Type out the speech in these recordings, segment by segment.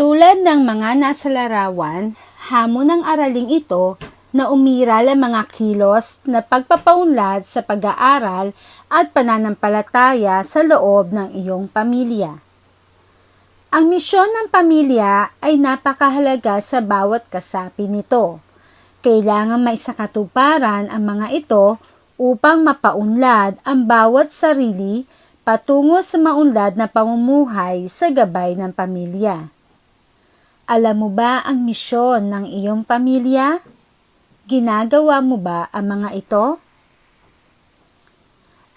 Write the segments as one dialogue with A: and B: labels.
A: Tulad ng mga nasa larawan, hamon ng araling ito na umiral ang mga kilos na pagpapaunlad sa pag-aaral at pananampalataya sa loob ng iyong pamilya. Ang misyon ng pamilya ay napakahalaga sa bawat kasapi nito. Kailangan may sakatuparan ang mga ito upang mapaunlad ang bawat sarili patungo sa maunlad na pamumuhay sa gabay ng pamilya. Alam mo ba ang misyon ng iyong pamilya? Ginagawa mo ba ang mga ito?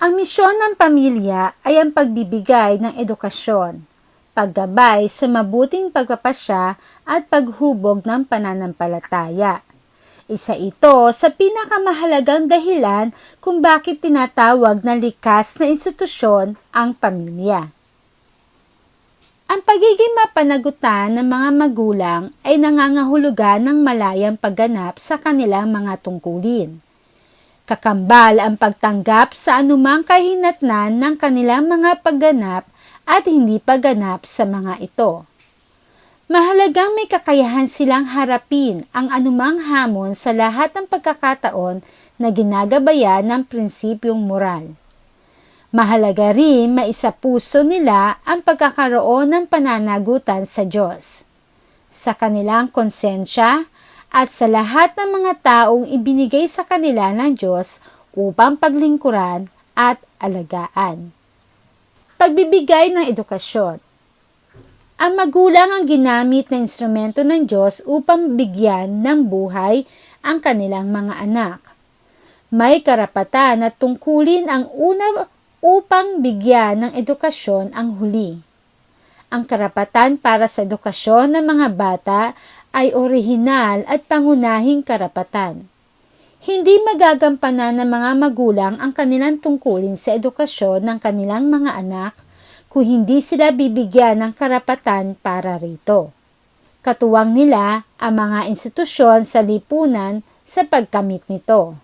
A: Ang misyon ng pamilya ay ang pagbibigay ng edukasyon, paggabay sa mabuting pagpapasya at paghubog ng pananampalataya. Isa ito sa pinakamahalagang dahilan kung bakit tinatawag na likas na institusyon ang pamilya. Ang pagiging mapanagutan ng mga magulang ay nangangahulugan ng malayang pagganap sa kanilang mga tungkulin. Kakambal ang pagtanggap sa anumang kahinatnan ng kanilang mga pagganap at hindi pagganap sa mga ito. Mahalagang may kakayahan silang harapin ang anumang hamon sa lahat ng pagkakataon na ginagabayan ng prinsipyong moral. Mahalaga rin maisapuso nila ang pagkakaroon ng pananagutan sa Diyos, sa kanilang konsensya at sa lahat ng mga taong ibinigay sa kanila ng Diyos upang paglingkuran at alagaan. Pagbibigay ng edukasyon Ang magulang ang ginamit na instrumento ng Diyos upang bigyan ng buhay ang kanilang mga anak. May karapatan na tungkulin ang una upang bigyan ng edukasyon ang huli. Ang karapatan para sa edukasyon ng mga bata ay orihinal at pangunahing karapatan. Hindi magagampanan ng mga magulang ang kanilang tungkulin sa edukasyon ng kanilang mga anak kung hindi sila bibigyan ng karapatan para rito. Katuwang nila ang mga institusyon sa lipunan sa pagkamit nito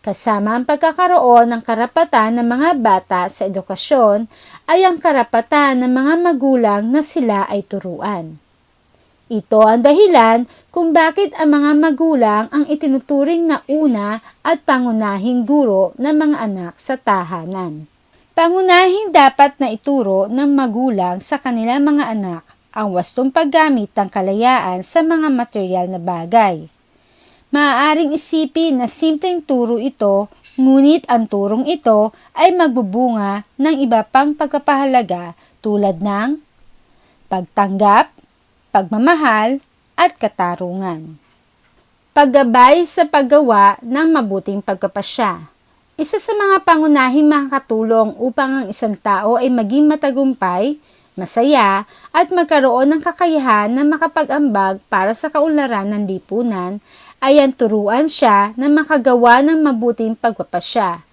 A: kasama ang pagkakaroon ng karapatan ng mga bata sa edukasyon ay ang karapatan ng mga magulang na sila ay turuan. Ito ang dahilan kung bakit ang mga magulang ang itinuturing na una at pangunahing guro ng mga anak sa tahanan. Pangunahing dapat na ituro ng magulang sa kanilang mga anak ang wastong paggamit ng kalayaan sa mga material na bagay Maaaring isipin na simpleng turo ito, ngunit ang turong ito ay magbubunga ng iba pang pagpapahalaga tulad ng pagtanggap, pagmamahal, at katarungan. Paggabay sa paggawa ng mabuting pagpapasya. Isa sa mga pangunahing makakatulong upang ang isang tao ay maging matagumpay, masaya, at magkaroon ng kakayahan na makapag-ambag para sa kaunlaran ng lipunan ay ang turuan siya na makagawa ng mabuting pagpapasya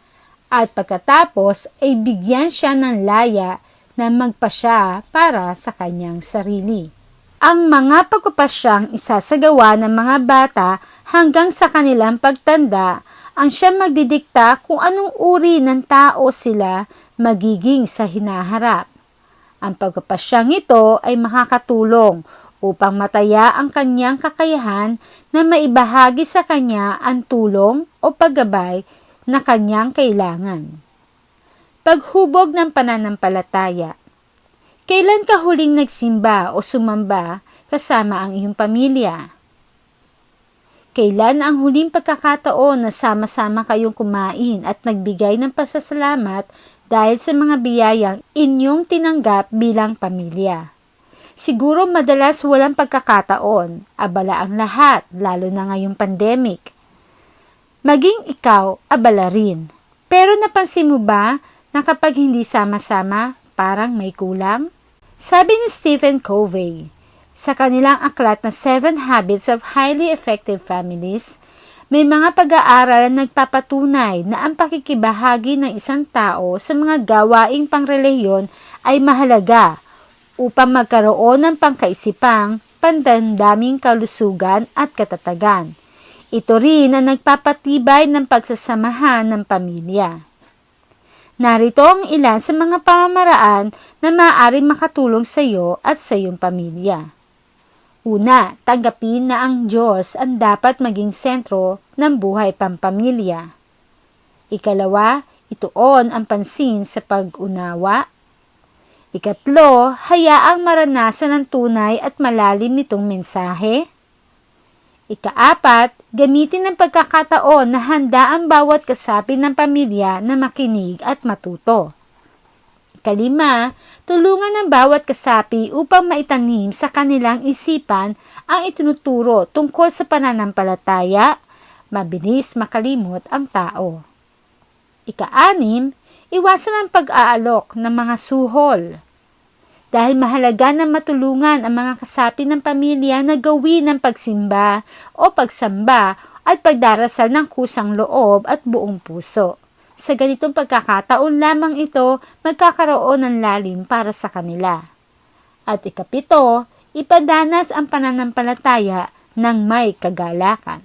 A: at pagkatapos ay bigyan siya ng laya na magpasya para sa kanyang sarili. Ang mga pagpapasyang isasagawa ng mga bata hanggang sa kanilang pagtanda ang siya magdidikta kung anong uri ng tao sila magiging sa hinaharap. Ang pagpapasyang ito ay makakatulong upang mataya ang kanyang kakayahan na maibahagi sa kanya ang tulong o paggabay na kanyang kailangan. Paghubog ng pananampalataya Kailan ka huling nagsimba o sumamba kasama ang iyong pamilya? Kailan ang huling pagkakataon na sama-sama kayong kumain at nagbigay ng pasasalamat dahil sa mga biyayang inyong tinanggap bilang pamilya? Siguro madalas walang pagkakataon, abala ang lahat, lalo na ngayong pandemic. Maging ikaw, abala rin. Pero napansin mo ba na kapag hindi sama-sama, parang may kulang? Sabi ni Stephen Covey, sa kanilang aklat na Seven Habits of Highly Effective Families, may mga pag-aaral na nagpapatunay na ang pakikibahagi ng isang tao sa mga gawaing pangreliyon ay mahalaga upang magkaroon ng pangkaisipang pandandaming kalusugan at katatagan. Ito rin ang nagpapatibay ng pagsasamahan ng pamilya. Narito ang ilan sa mga pamamaraan na maaaring makatulong sa iyo at sa iyong pamilya. Una, tanggapin na ang Diyos ang dapat maging sentro ng buhay pampamilya. Ikalawa, ituon ang pansin sa pag-unawa. Ikatlo, hayaang maranasan ng tunay at malalim nitong mensahe. Ikaapat, gamitin ang pagkakataon na handa ang bawat kasapi ng pamilya na makinig at matuto. Ikalima, tulungan ng bawat kasapi upang maitanim sa kanilang isipan ang itinuturo tungkol sa pananampalataya, mabilis makalimot ang tao. Ikaanim, iwasan ang pag-aalok ng mga suhol. Dahil mahalaga na matulungan ang mga kasapi ng pamilya na gawin ang pagsimba o pagsamba at pagdarasal ng kusang loob at buong puso. Sa ganitong pagkakataon lamang ito magkakaroon ng lalim para sa kanila. At ikapito, ipadanas ang pananampalataya ng may kagalakan.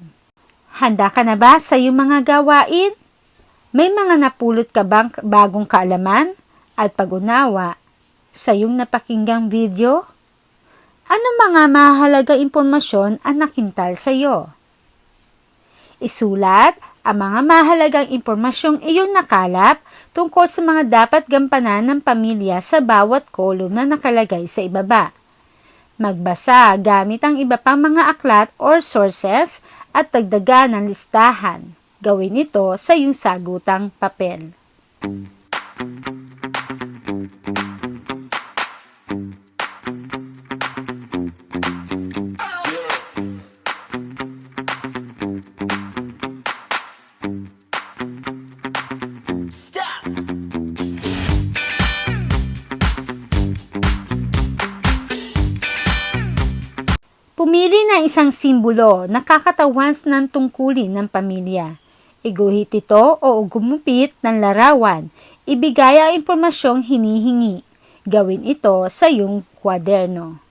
A: Handa ka na ba sa iyong mga gawain? May mga napulot ka bang bagong kaalaman at pag-unawa sa iyong napakinggang video? Ano mga mahalaga impormasyon ang nakintal sa iyo? Isulat ang mga mahalagang impormasyong iyong nakalap tungkol sa mga dapat gampanan ng pamilya sa bawat kolum na nakalagay sa ibaba. Magbasa gamit ang iba pang mga aklat or sources at dagdagan ng listahan. Gawin ito sa iyong sagutang papel. Pumili ng isang simbolo na kakatawan ng tungkulin ng pamilya. Iguhit ito o gumupit ng larawan. Ibigay ang impormasyong hinihingi. Gawin ito sa iyong kwaderno.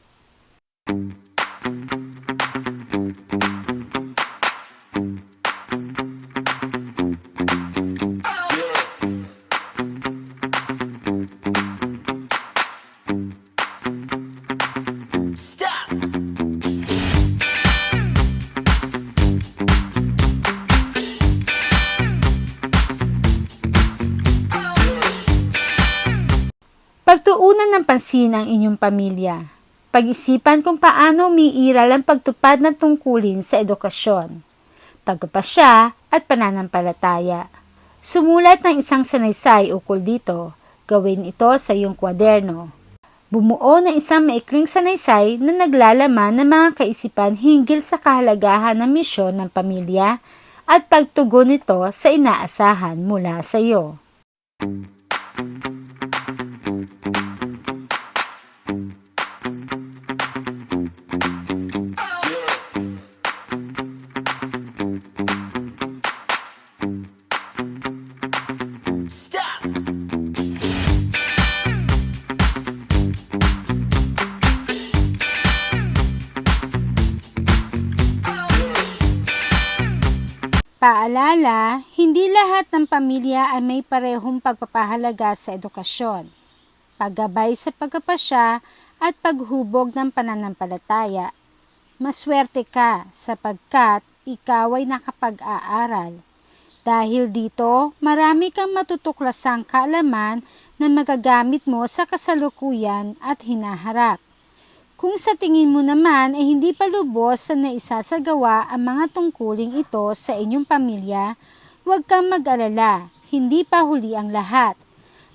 A: Ng pansin ang inyong pamilya. Pag-isipan kung paano umiiral ang pagtupad ng tungkulin sa edukasyon, pagpapasya at pananampalataya. Sumulat ng isang sanaysay ukol dito. Gawin ito sa iyong kwaderno. Bumuo ng isang maikling sanaysay na naglalaman ng mga kaisipan hinggil sa kahalagahan ng misyon ng pamilya at pagtugon nito sa inaasahan mula sa iyo. Paalala, hindi lahat ng pamilya ay may parehong pagpapahalaga sa edukasyon, paggabay sa pagkapasya at paghubog ng pananampalataya. Maswerte ka sapagkat ikaw ay nakapag-aaral. Dahil dito, marami kang matutuklasang kaalaman na magagamit mo sa kasalukuyan at hinaharap. Kung sa tingin mo naman ay hindi pa lubos na naisasagawa ang mga tungkuling ito sa inyong pamilya, huwag kang mag-alala, hindi pa huli ang lahat.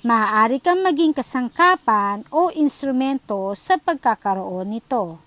A: Maaari kang maging kasangkapan o instrumento sa pagkakaroon nito.